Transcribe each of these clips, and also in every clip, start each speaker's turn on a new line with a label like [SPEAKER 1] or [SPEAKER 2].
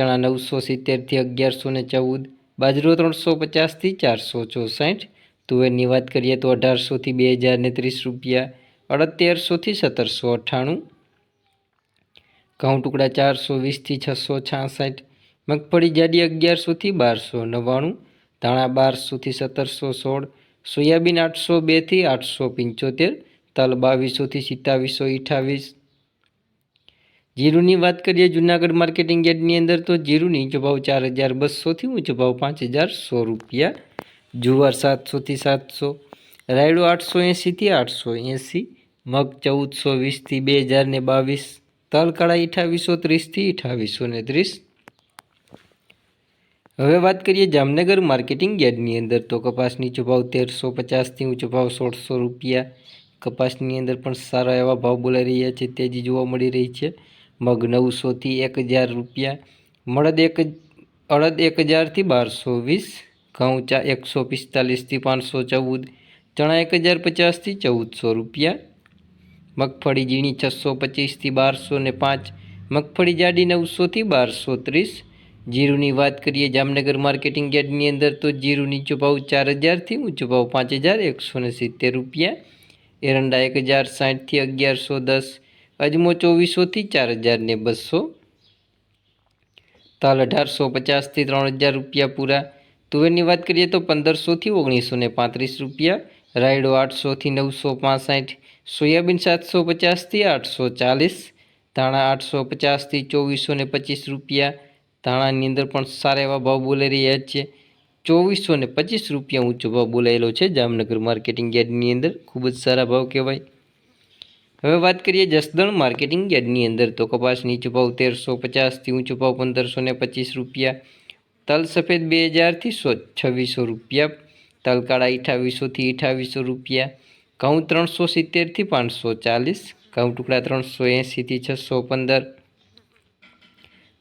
[SPEAKER 1] ચણા નવસો સિત્તેરથી અગિયારસો ને ચૌદ, બાજરો ત્રણસો પચાસથી ચારસો ચોસઠ, તુવેરની વાત કરીએ તો અઢારસોથી બે હજાર ને ત્રીસ રૂપિયા અડતેરસોથી સત્તરસો અઠ્ઠાણું ઘઉં ટુકડા ચારસો વીસથી છસો છાસઠ, મગફળી જાડી અગિયારસોથી બારસો નવ્વાણું, ધાણા બારસોથી સત્તરસો સોળ, સોયાબીન આઠસો બેથી આઠસો પંચોતેર, તલ બાવીસોથી સિત્તાવીસો અઠાવીસ જીરુની વાત કરીએ, જુનાગઢ માર્કેટિંગ યાર્ડની અંદર તો જીરુની નીચો ચાર હજાર બસોથી ઊંચો ભાવ પાંચ હજાર સો રૂપિયા. જુવાર સાતસોથી સાતસો, રાયડો આઠસો એંસીથી આઠસો એંસી મગ ચૌદસો વીસથી બે હજાર ને બાવીસ તલ કાળા અઠાવીસો ત્રીસથી અઠાવીસો ને ત્રીસ. હવે વાત કરીએ જામનગર માર્કેટિંગ યાર્ડની અંદર તો કપાસ નીચો તેરસો પચાસથી ઊંચો ભાવ સોળસો રૂપિયા. કપાસની અંદર પણ સારા એવા ભાવ બોલાઈ રહ્યા છે, તેજી જોવા મળી રહી છે. મગ નવસોથી એક હજાર રૂપિયા, મળદ એક અડદ એક હજારથી બારસો વીસ ઘઉં ચા એકસો પિસ્તાલીસથી પાંચસો ચૌદ, ચણા એક હજાર પચાસથી ચૌદસો રૂપિયા, મગફળી ઝીણી છસો પચીસથી બારસો ને પાંચ, મગફળી જાડી નવસોથી બારસો ત્રીસ, જીરુની વાત કરીએ જામનગર માર્કેટિંગ યાર્ડની અંદર તો જીરું નીચો ભાવ ચાર હજારથી ઊંચો ભાવ પાંચ હજાર એકસો સિત્તેર રૂપિયા, એરંડા એક હજાર સાઠથી અગિયારસો દસ અજમો ચોવીસોથી ચાર હજાર ને બસો. તાલ અઢારસો પચાસથી ત્રણ હજાર રૂપિયા પૂરા. તુવેરની વાત કરીએ તો પંદરસોથી ઓગણીસો ને પાંત્રીસ રૂપિયા. રાયડો આઠસોથી નવસો પાસઠ. સોયાબીન સાતસો પચાસથી આઠસો ચાલીસ. ધાણા આઠસો પચાસથી ચોવીસો ને પચીસ રૂપિયા. ધાણાની અંદર પણ સારા એવા ભાવ બોલાઈ રહ્યા છે. ચોવીસો ને પચીસ રૂપિયા ઊંચો ભાવ બોલાયેલો છે. જામનગર માર્કેટિંગ યાર્ડની અંદર ખૂબ જ સારા ભાવ કહેવાય. હવે વાત કરીએ જસદણ માર્કેટિંગ યાર્ડની અંદર. તો કપાસ નીચો ભાવ તેરસો પચાસથી ઊંચો ભાવ પંદરસો ને પચીસ રૂપિયા. તલ સફેદ બે હજારથી સો છવ્વીસો રૂપિયા. તલ કાળા અઠાવીસોથી અઠાવીસો રૂપિયા. ઘઉં ત્રણસો સિત્તેરથી પાંચસો ચાલીસ. ઘઉં ટુકડા ત્રણસો એંસીથી છસો પંદર.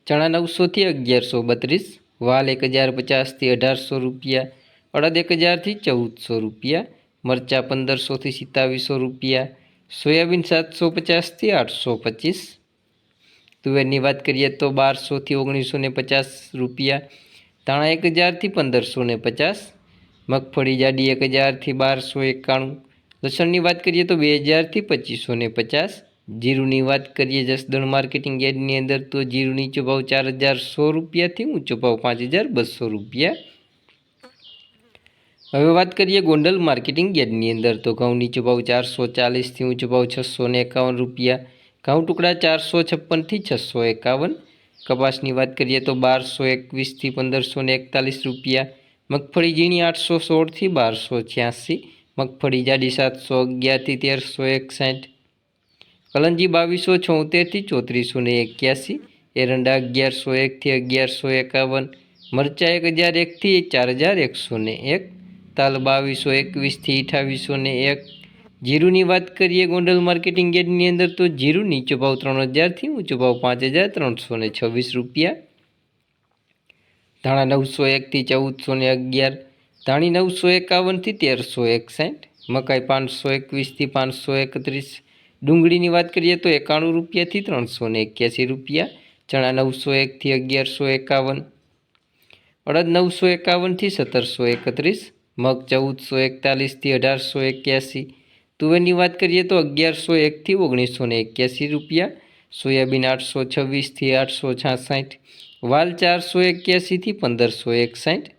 [SPEAKER 1] ચણા નવસોથી અગિયારસો બત્રીસ. વાલ એક હજાર પચાસથી અઢારસો રૂપિયા. અડદ એક હજારથી ચૌદસો રૂપિયા. મરચાં પંદરસોથી સિત્તાવીસો રૂપિયા. સોયાબીન સાતસો પચાસથી આઠસો પચીસ તુવેરની વાત કરીએ તો બારસોથી ઓગણીસો ને પચાસ રૂપિયા. ધાણા એક હજારથી પંદરસો ને પચાસ. મગફળી જાડી એક હજારથી બારસો એકાણું. લસણની વાત કરીએ તો બે હજારથી પચીસો ને પચાસ. જીરુની વાત કરીએ જસદણ માર્કેટિંગ યાર્ડની અંદર તો જીરુની નીચો ભાવ ચાર હજાર સો રૂપિયાથી ઊંચો ભાવ પાંચ હજાર બસો રૂપિયા. હવે વાત કરીએ ગોંડલ માર્કેટિંગ યાર્ડની અંદર. તો ઘઉં નીચો ભાવ ચારસો ચાલીસથી ઊંચો ભાવ છસો ને એકાવન રૂપિયા. ઘઉં ટુકડા ચારસો છપ્પનથી છસો એકાવન. કપાસની વાત કરીએ તો બારસો એકવીસથી પંદરસો ને એકતાલીસ રૂપિયા. મગફળી ઝીણી આઠસો સોળથી બારસો છ્યાસી. મગફળી જાડી સાતસો અગિયારથી તેરસો એકસાઠ. કલંજી બાવીસો છોતેરથી ચોત્રીસો ને એક્યાસી. એરંડા અગિયારસો એકથી અગિયારસો એકાવન. મરચાં એક હજાર એકથી ચાર હજાર એકસો ને એક. તાલ બાવીસો એકવીસથી અઠાવીસો ને એક. જીરુની વાત કરીએ ગોંડલ માર્કેટિંગ યાર્ડની અંદર, તો જીરુ નીચો ભાવ ત્રણ હજારથી ઊંચો ભાવ પાંચ હજાર ત્રણસો ને છવ્વીસ રૂપિયા. ધાણા નવસો એકથી ચૌદસો ને અગિયાર. ધાણી નવસો એકાવનથી તેરસો એકસાઠ. મકાઈ પાંચસો એકવીસથી પાંચસો એકત્રીસ. ડુંગળીની વાત કરીએ તો એકાણું રૂપિયાથી ત્રણસો ને એક્યાસી રૂપિયા. ચણા નવસો એકથી અગિયારસો એકાવન. અડદ નવસો એકાવનથી સત્તરસો એકત્રીસ. મગ ચૌદસો એકતાલીસથી અઢારસો એક્યાસી. તુવેરની વાત કરીએ તો અગિયારસો એકથી ઓગણીસો ને એક્યાસી રૂપિયા, સોયાબીન આઠસો છવ્વીસથી આઠસો છાસઠ, વાલ ચારસો એક્યાસીથી પંદરસો એકસાઠ.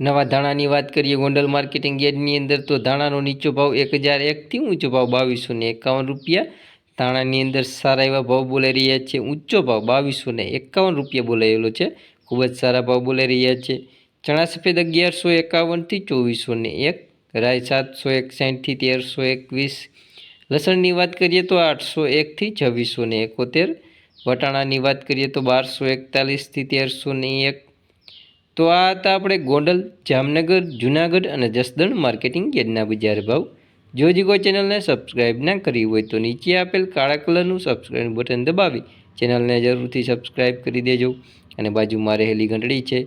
[SPEAKER 1] નવા ધાણાની વાત કરીએ, ગોંડલ માર્કેટિંગ યાર્ડની અંદર તો ધાણાનો નીચો ભાવ એક હજાર એકથી ઊંચો ભાવ બાવીસો ને એકાવન રૂપિયા. ધાણાની અંદર સારા એવા ભાવ બોલાઈ રહ્યા છે, ઊંચો ભાવ બાવીસો ને એકાવન રૂપિયા બોલાયેલો છે. ખૂબ જ સારા ભાવ બોલાઈ રહ્યા છે. ચણા સફેદ અગિયારસો એકાવનથી ચોવીસો ને એક રાય સાતસો એકસાઠથી તેરસો એકવીસ. લસણની વાત કરીએ તો આઠસો એકથી છવ્વીસો ને એકોતેર વટાણાની વાત કરીએ તો બારસો એકતાલીસથી તેરસો ને એક. તો આ હતા આપણે ગોંડલ, જામનગર, જુનાગઢ અને જસદણ માર્કેટિંગ યાર્ડના બજાર ભાવ. જો જીગો ચેનલને સબસ્ક્રાઇબ ના કરી હોય તો નીચે આપેલ કાળા કલરનું સબસ્ક્રાઇબ બટન દબાવી. ચેનલને જરૂરથી સબસ્ક્રાઇબ કરી દેજો. અને બાજુમાં રહેલી ઘંટડી છે.